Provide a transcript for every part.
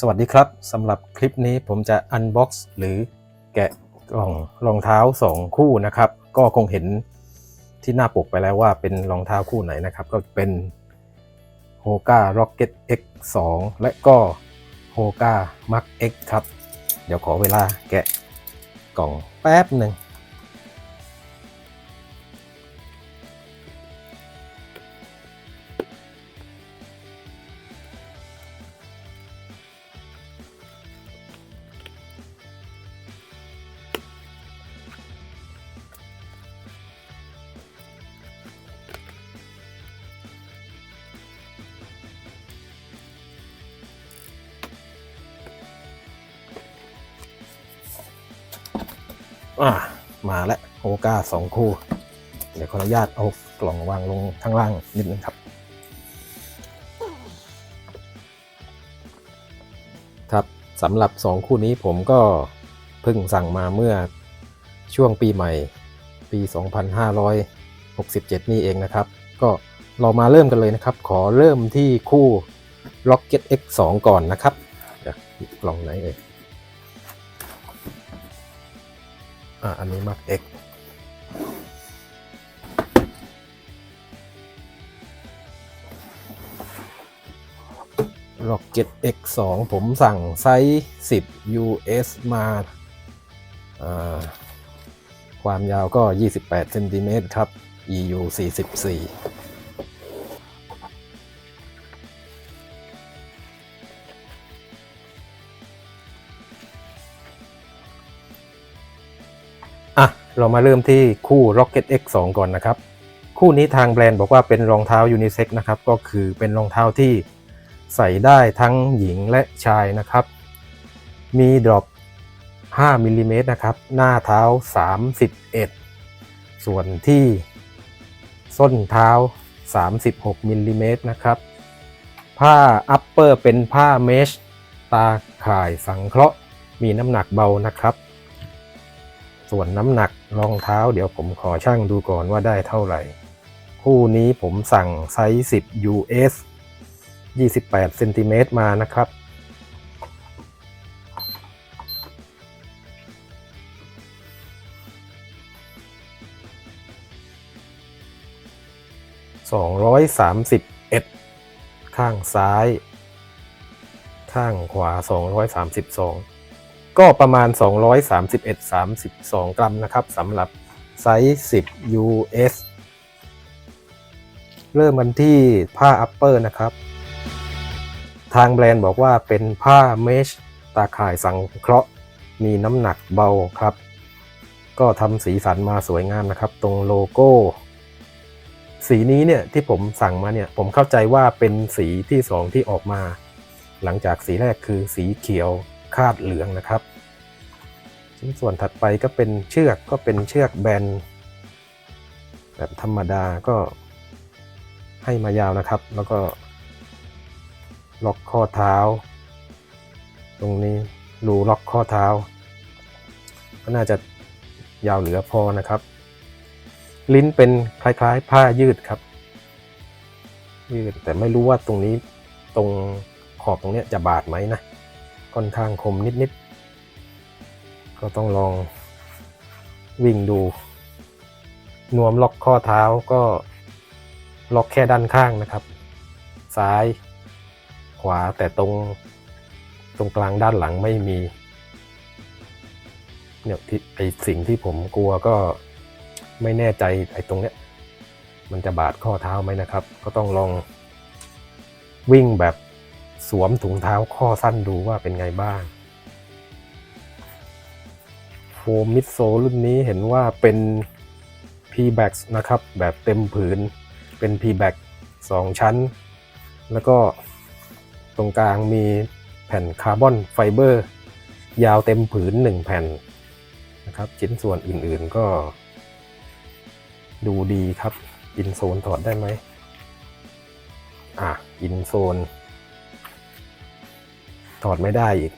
สวัสดีครับสำหรับคลิปนี้ผมจะอันบ็อกซ์หรือแกะกล่องรองเท้า 2 คู่นะครับ ก็คงเห็นที่หน้าปกไปแล้วว่าเป็นรองเท้าคู่ไหนนะครับ ก็เป็น Hoka Rocket X 2 และก็ Hoka Max X ครับ เดี๋ยวขอเวลาแกะกล่องแป๊บหนึ่ง อ่ามาแล้วโฮก้าสองคู่ เดี๋ยวขออนุญาตเอากล่องวางลงข้างล่างนิดนึงครับ ครับสำหรับ2คู่นี้ผมก็เพิ่งสั่งมาเมื่อช่วงปีใหม่ปี 2567 นี่เองนะครับ ก็เรามาเริ่มกันเลยนะครับ ขอเริ่มที่คู่ Rocket X 2 ก่อนนะครับกล่องไหนเอ่ย อ่าอันนี้มัก X ล็อกเก็ต X 2 ผมสั่งไซส์10 US มาอ่าความยาวก็ 28เซนติเมตรครับ EU 44 เรามาเริ่มที่คู่ Rocket X 2 ก่อนนะครับ คู่นี้ทางแบรนด์บอกว่าเป็นรองเท้ายูนิเซ็กนะครับ ก็คือเป็นรองเท้าที่ใส่ได้ทั้งหญิงและชายนะครับ มีดรอป5มิลลิเมตรนะครับ หน้าเท้า 31 ส่วนที่ส้นเท้า 36มิลลิเมตรนะครับ ผ้าอัปเปอร์เป็นผ้าเมช ตาข่ายสังเคราะห์ มีน้ำหนักเบานะครับ ส่วนน้ำหนักรองเท้าเดี๋ยวผมขอช่างดูก่อนว่าได้เท่าไหร่ คู่นี้ผมสั่งไซส์ 10 US 28เซนติเมตรมานะครับ 231 ข้างซ้าย ข้างขวา 232 ก็ประมาณ 231 32 กรัมนะครับสำหรับไซส์10 US เริ่มกันที่ผ้าอัปเปอร์นะครับ ทางแบรนด์บอกว่าเป็นผ้าเมชตาข่ายสังเคราะห์ มีน้ำหนักเบาครับ ก็ทำสีสันมาสวยงามนะครับ ตรงโลโก้ สีนี้เนี่ยที่ผมสั่งมาเนี่ยผมเข้าใจว่าเป็นสีที่สองที่ออกมา หลังจากสีแรกคือสีเขียว คาดเหลืองนะครับ ชิ้นส่วนถัดไปก็เป็นเชือกก็เป็นเชือกแบน แบบธรรมดาก็ให้มายาวนะครับ แล้วก็ ล็อกข้อเท้า ตรงนี้รูล็อกข้อเท้า ก็น่าจะยาวเหลือพอนะครับ ลิ้นเป็นคล้ายๆ ผ้ายืดครับ ยืดแต่ไม่รู้ว่าตรงนี้ตรงขอบตรงนี้จะบาดไหมนะ ค่อนข้างคมนิดๆ ก็ต้องลองวิ่งดู นวมล็อกข้อเท้าก็ล็อกแค่ด้านข้างนะครับ ซ้าย ขวาแต่ตรง ตรงกลางด้านหลังไม่มี เนี่ยที่ไอสิ่งที่ผมกลัวก็ไม่แน่ใจไอตรงเนี้ย มันจะบาดข้อเท้าไหมนะครับ ก็ต้องลองวิ่งแบบ สวมถุงเท้าข้อสั้นดูว่าเป็นไงบ้าง โฟมมิดโซรุ่นนี้เห็นว่าเป็น p b a c นะครับ แบบเต็มผืนเป็น p b a c 2 ชั้น แล้วก็ตรงกลางมีแผ่นคาร์บอนไฟเบอร์ ยาวเต็มผืน 1 แผ่นนะครับ ชิ้นส่วนอื่นๆก็ ดูดีครับ อินโซนถอดได้ไหมอะ อินโซน ถอดไม่ได้อีก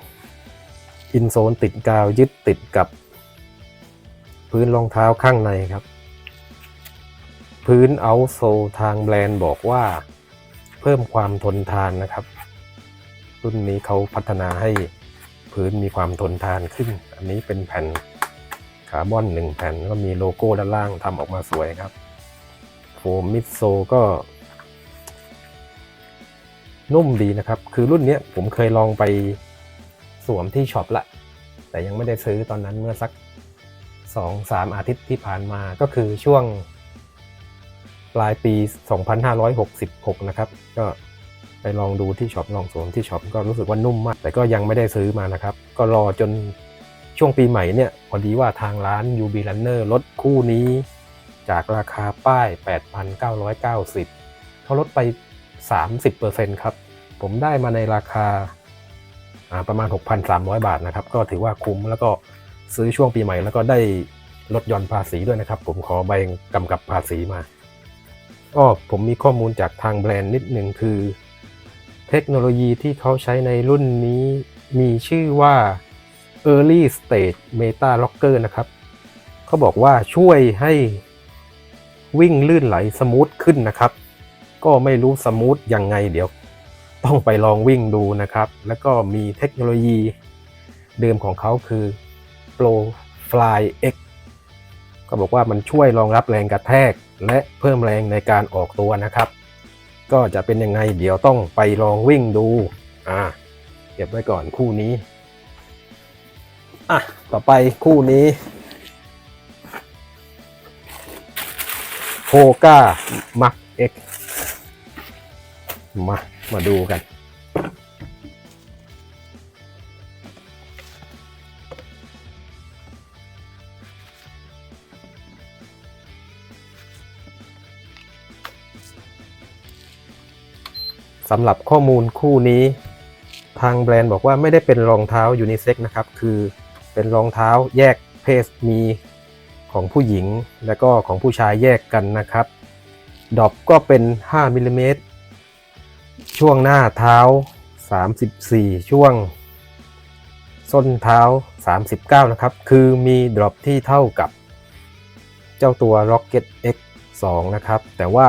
อินโซนติดกาวยึดติดกับ พื้นรองเท้าข้างในครับ พื้นเอาโซทางแบรนด์บอกว่าเพิ่มความทนทานนะครับ รุ่นนี้เขาพัฒนาให้พื้นมีความทนทานขึ้น อันนี้เป็นแผ่นคาร์บอนหนึ่งแผ่นก็มีโลโก้ด้านล่างทำออกมาสวยครับ โฟมมิดโซก็ นุ่มดีนะครับ คือรุ่นนี้ผมเคยลองไปสวมที่ช็อปละ แต่ยังไม่ได้ซื้อตอนนั้นเมื่อสักสองสามอาทิตย์ที่ผ่านมาก็คือช่วงปลายปี 2566 นะครับ ก็ไปลองดูที่ช็อปลองสวมที่ช็อปก็รู้สึกว่านุ่มมาก แต่ก็ยังไม่ได้ซื้อมานะครับ ก็รอจนช่วงปีใหม่เนี่ย พอดีว่าทางร้าน UB Runner ลดคู่นี้จากราคาป้าย 8,990 เขาลดไป 30%ครับ ผมได้มาในราคาประมาณ 6,300 บาทนะครับ ก็ถือว่าคุ้มแล้วก็ซื้อช่วงปีใหม่แล้วก็ได้ลดหย่อนภาษีด้วยนะครับ ผมขอใบกำกับภาษีมาก็ผมมีข้อมูลจากทางแบรนด์นิดหนึ่งคือ เทคโนโลยีที่เขาใช้ในรุ่นนี้มีชื่อว่า Early Stage Meta Locker นะครับ เขาบอกว่าช่วยให้วิ่งลื่นไหลสมูทขึ้นนะครับ ก็ไม่รู้สมูทยังไงเดี๋ยว ต้องไปลองวิ่งดูนะครับ แล้วก็มีเทคโนโลยีเดิมของเขาคือ Pro Fly X ก็บอกว่ามันช่วยรองรับแรงกระแทกและเพิ่มแรงในการออกตัวนะครับ ก็จะเป็นยังไงเดี๋ยวต้องไปลองวิ่งดูอ่าเก็บไว้ก่อนคู่นี้อะต่อไปคู่นี้โ o ก a ามักเอ็ก มา มาดูกัน สำหรับข้อมูลคู่นี้ ทางแบรนด์บอกว่าไม่ได้เป็นรองเท้ายูนิเซ็กนะครับ คือเป็นรองเท้าแยกเพศมีของผู้หญิงและก็ของผู้ชายแยกกันนะครับ ดอกก็เป็น 5มิลลิเมตร ช่วงหน้าเท้า 34 ช่วง ส้นเท้า 39 นะครับ คือมีดรอปที่เท่ากับเจ้าตัว Rocket X 2 นะครับ แต่ว่า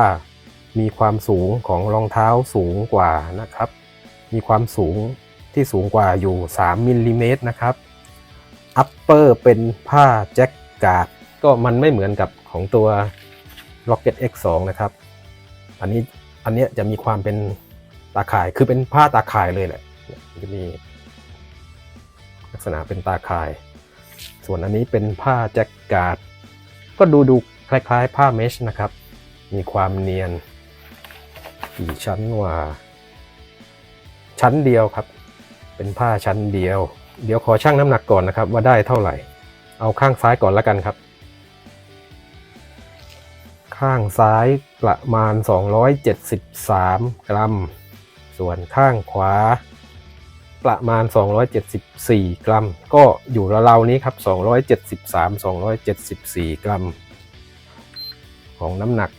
มีความสูงของรองเท้าสูงกว่านะครับ มีความสูงที่สูงกว่าอยู่ 3มิลลิเมตรนะครับ อัปเปอร์เป็นผ้าแจ็คกาดก็มันไม่เหมือนกับของตัว Rocket X 2 นะครับ อันนี้อันเนี้ยจะมีความเป็น ตาข่ายคือเป็นผ้าตาข่ายเลยแหละนี่นจะมีลักษณะเป็นตาข่าย ส่วนอันนี้เป็นผ้าแจ็คการ์ดก็ดูดูคล้ายๆ ผ้าเมชนะครับ มีความเนียนกี่ชั้นว่า ชั้นเดียวครับ เป็นผ้าชั้นเดียว เดี๋ยวขอชั่งน้ำหนักก่อนนะครับ ว่าได้เท่าไหร่ เอาข้างซ้ายก่อนแล้วกันครับ ข้างซ้ายประมาณ 273 กรัม ส่วนข้างขวา ประมาณ 274 กรัม ก็อยู่ราวๆนี้ครับ 273 274 กรัม ของน้ำหนัก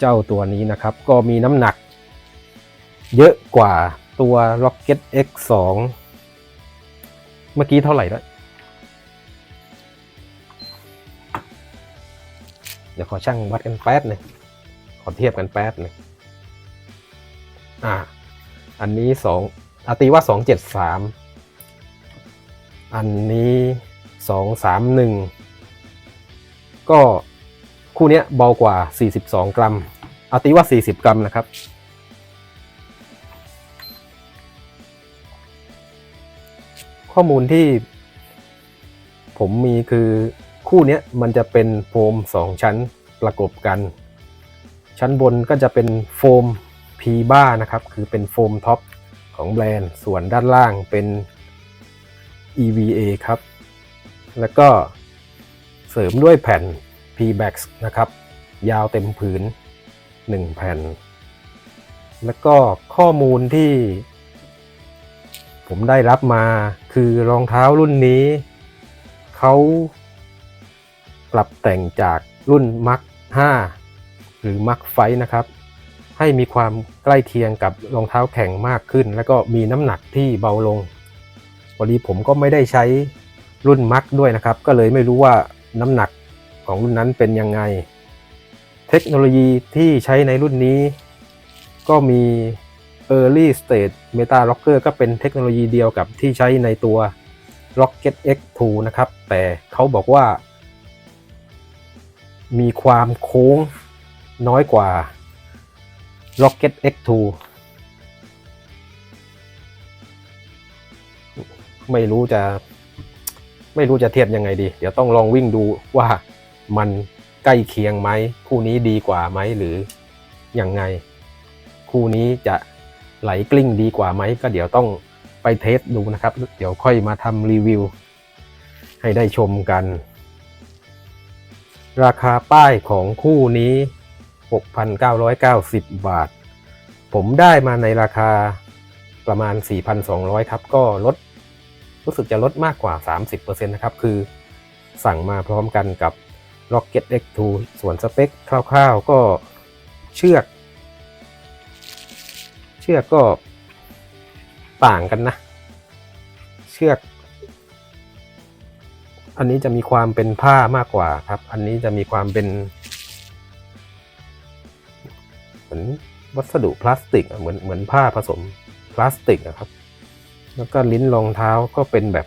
เจ้าตัวนี้นะครับ ก็มีน้ำหนัก เยอะกว่าตัว Rocket X 2 เมื่อกี้เท่าไหร่แล้วเดี๋ยวขอช่างวัดกันแป๊บหนึ่งขอเทียบกันแป๊บหนึ่งอ่า อันนี้สองอาตีว่าสองเจ็ดสามอันนี้สองสามหนึ่งก็คู่เนี้ยเบากว่า 42 กรัมอาตีว่า 40 กรัมนะครับ ข้อมูลที่ผมมีคือคู่เนี้ยมันจะเป็นโฟม 2 ชั้นประกบกัน ชั้นบนก็จะเป็นโฟม p ีบ้านะครับ คือเป็นโฟมท็อปของแบรนด์ ส่วนด้านล่างเป็น EVA ครับ แล้วก็เสริมด้วยแผ่น p b a x นะครับ ยาวเต็มผืน 1 แผ่น แล้วก็ข้อมูลที่ ผมได้รับมาคือรองเท้ารุ่นนี้ เขาปรับแต่งจากรุ่น Mark 5หรือ Mark ไฟนะครับ ให้มีความใกล้เคียงกับรองเท้าแข่งมากขึ้น แล้วก็มีน้ำหนักที่เบาลงพอดีผมก็ไม่ได้ใช้รุ่น Mark ด้วยนะครับ ก็เลยไม่รู้ว่าน้ำหนักของรุ่นนั้นเป็นยังไง เทคโนโลยีที่ใช้ในรุ่นนี้ ก็มี Early Stage Meta Rocker ก็เป็นเทคโนโลยีเดียวกับที่ใช้ในตัว Rocket X2 นะครับ แต่เขาบอกว่า มีความโค้งน้อยกว่า Rocket X2 ไม่รู้จะ ไม่รู้จะเทียบยังไงดี เดี๋ยวต้องลองวิ่งดูว่ามันใกล้เคียงไหม คู่นี้ดีกว่าไหมหรือยังไง คู่นี้จะไหลกลิ้งดีกว่าไหม ก็เดี๋ยวต้องไปเทสดูนะครับ เดี๋ยวค่อยมาทำรีวิว ให้ได้ชมกัน ราคาป้ายของคู่นี้ 6,990 บาท ผมได้มาในราคาประมาณ 4,200 ครับ ก็ลด รู้สึกจะลดมากกว่า 30%นะครับ คือสั่งมาพร้อมกันกับ Rocket X2 ส่วนสเปคคร่าวๆ ก็เชือก เชือกก็ต่างกันนะ เชือก อันนี้จะมีความเป็นผ้ามากกว่าครับ อันนี้จะมีความเป็น เหมือนวัสดุพลาสติกเหมือนเหมือนผ้าผสมพลาสติกนะครับ แล้วก็ลิ้นรองเท้าก็เป็นแบบ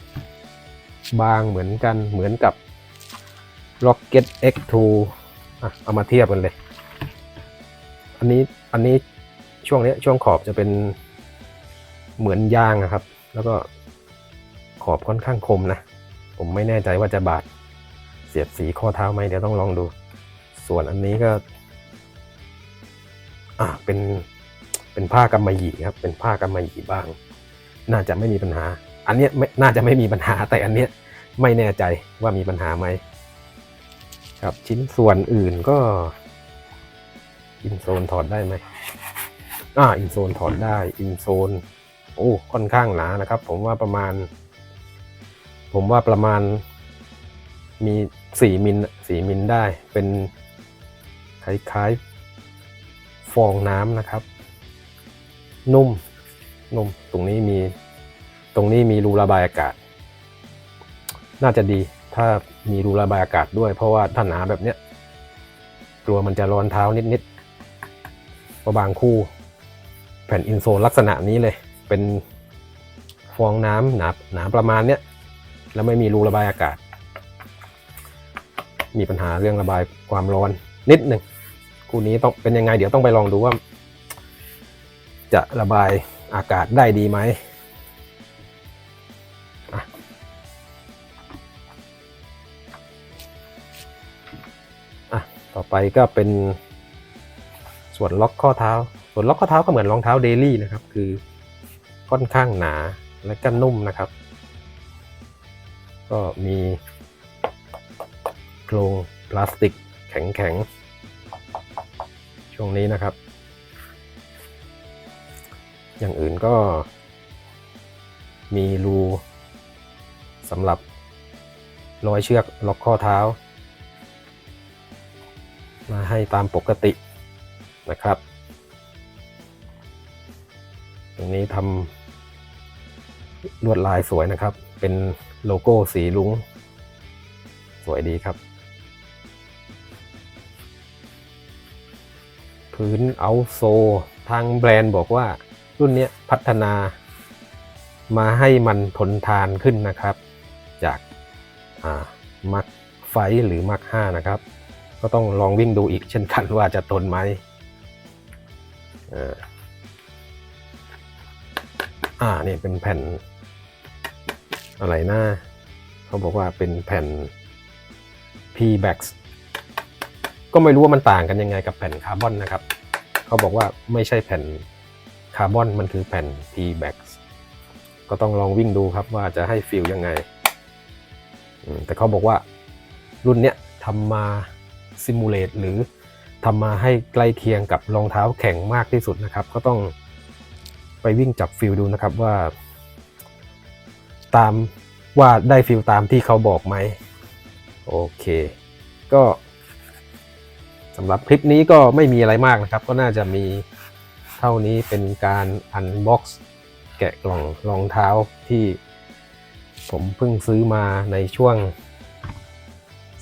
บางเหมือนกันเหมือนกับ Rocket X2 อะเอามาเทียบกันเลย อันนี้อันนี้ช่วงนี้ช่วงขอบจะเป็นเหมือนยางอะครับ แล้วก็ขอบค่อนข้างคมนะ ผมไม่แน่ใจว่าจะบาดเสียดสีข้อเท้าไหมเดี๋ยวต้องลองดู ส่วนอันนี้ก็ อ่าเป็นเป็นผ้ากำมะหยี่ครับ เป็นผ้ากำมะหยี่บ้าง น่าจะไม่มีปัญหา อันเนี้ยไม่น่าจะไม่มีปัญหาแต่อันเนี้ยไม่แน่ใจว่ามีปัญหาไหมครับชิ้นส่วนอื่นก็อินโซนถอดได้ไหมอ่าอินโซนถอดได้อินโซนโอ้ค่อนข้างหนานะครับ ผมว่าประมาณ ผมว่าประมาณมีสี่มิลสี่มิลได้เป็นคล้ายๆ ฟองน้ำนะครับ นุ่มนุ่มตรงนี้มีตรงนี้มีรูระบายอากาศ น่าจะดีถ้ามีรูระบายอากาศด้วย เพราะว่าถ้าหนาแบบเนี้ยกลัวมันจะร้อนเท้านิดๆเพราะบางคู่ แผ่นอินโซลลักษณะนี้เลย เป็นฟองน้ำหนาหนาประมาณเนี้ยแล้วไม่มีรูระบายอากาศ มีปัญหาเรื่องระบายความร้อนนิดหนึ่ง คู่นี้ต้องเป็นยังไง เดี๋ยวต้องไปลองดูว่า จะระบายอากาศได้ดีไหมอะต่อไปก็เป็นส่วนล็อกข้อเท้า ส่วนล็อกข้อเท้าก็เหมือนรองเท้าเดลี่นะครับ คือค่อนข้างหนาและก็นุ่มนะครับ ก็มีโครงพลาสติกแข็งๆ ช่วงนี้นะครับ อย่างอื่นก็มีรูสำหรับร้อยเชือกล็อกข้อเท้า มาให้ตามปกตินะครับ ตรงนี้ทำลวดลายสวยนะครับ เป็นโลโก้สีลุง สวยดีครับ พื้นเอาโซ ทางแบรนด์บอกว่ารุ่นนี้พัฒนามาให้มันทนทานขึ้นนะครับ จากมักไฟหรือมัก5นะครับ ก็ต้องลองวิ่งดูอีกเช่นกันว่าจะทนไหมอ่ออ่านี่ยเป็นแผ่นอะไรนะเขาบอกว่าเป็นแผ่น P-Bax ก็ไม่รู้ว่ามันต่างกันยังไงกับแผ่นคาร์บอนนะครับ เขาบอกว่าไม่ใช่แผ่นคาร์บอนมันคือแผ่น P-Bax ก็ต้องลองวิ่งดูครับว่าจะให้ฟีลยังไง แต่เขาบอกว่ารุ่นเนี้ยทำมาซิมูเลตหรือทำมาให้ใกล้เคียงกับรองเท้าแข็งมากที่สุดนะครับ ก็ต้องไปวิ่งจับฟิลดูนะครับว่า ตามว่าได้ฟิลตามที่เขาบอกไหม โอเค ก็ สำหรับคลิปนี้ก็ไม่มีอะไรมากนะครับ ก็น่าจะมีเท่านี้เป็นการอันบ็อกซ์แกะกล่องรองเท้าที่ผมเพิ่งซื้อมาในช่วง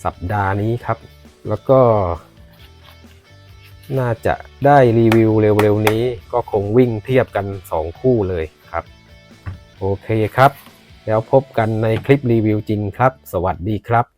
สัปดาห์นี้ครับ แล้วก็ น่าจะได้รีวิวเร็วๆนี้ ก็คงวิ่งเทียบกัน 2 คู่เลยครับ โอเคครับ แล้วพบกันในคลิปรีวิวจริงครับ สวัสดีครับ